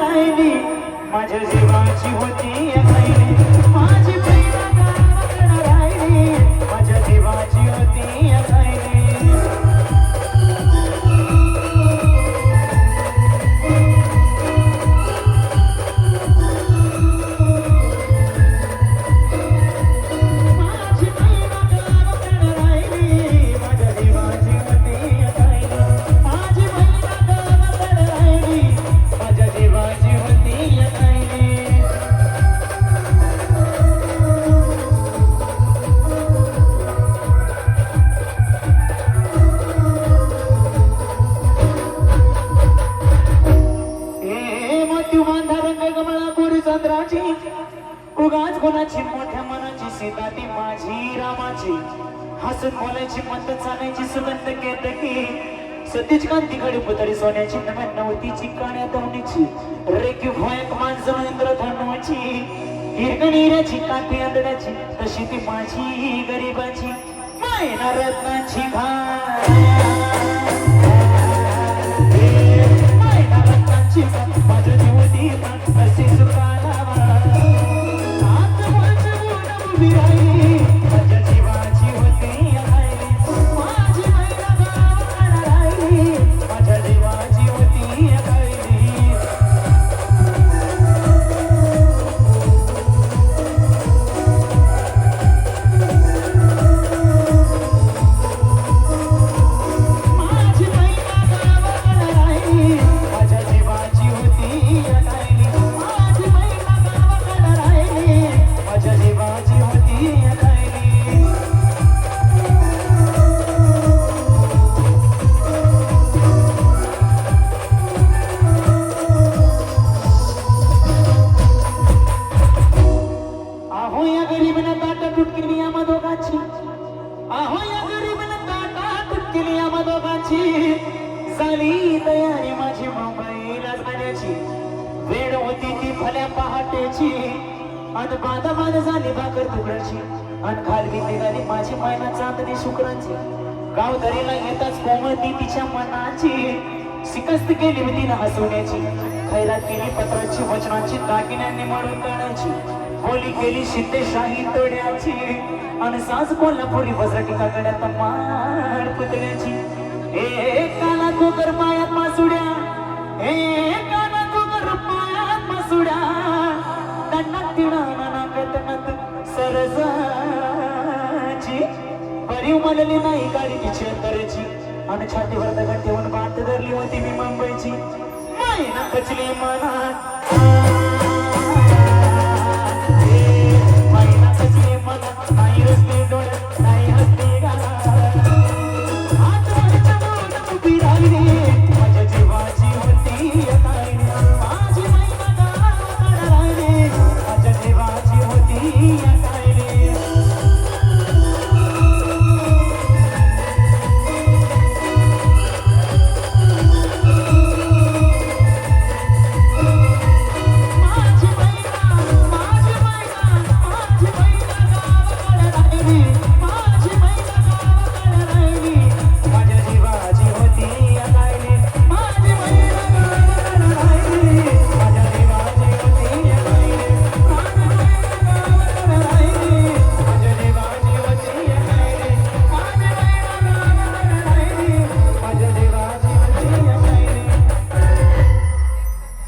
राहिली. माझ्या जीवाची होती मनाची सीता ती माझी रामाची. हसून बोलायची मत चालायची सुगंध घेत की. सतीच कांती घडी पुतळी सोन्याची नव्या नवतीची काण्या दवणीची रेखी भोयक माणसं इंद्रधनुची हिरगणीऱ्याची काठी आंधळ्याची तशी ती माझी गरीबाची. मायना रत्नाची भाय Música आम्हा झाली तयारी माझी मुंबईला जाण्याची वेळ होती ती भल्या पहाटेची. आणि बाधा झाली भाकर तुकड्याची. आणि खालवी निघाली माझी मैना चांदणी शुक्रांची. गाव दरीला येताच कोमळती तिच्या मनाची. शिकस्त केली होती ना हसवण्याची. खैरात केली पत्राची वचनाची दागिन्यांनी म्हणून काढायची. बोली केली शिंदेशाही तोड्याची. आणि सास कोल्हापुरी वजराटी काकड्यात मार पुतळ्याची. ए काला कोकर पायात मासुड्या. ए काला कोकर पायात मासुड्या. दंडात तिडा नानाकत नत सरजाची बरी उमलली नाही गाडी तिची अंतराची आणि छातीवर दगड ठेवून बात धरली होती मी मुंबईची. नाही ना खचली मनात.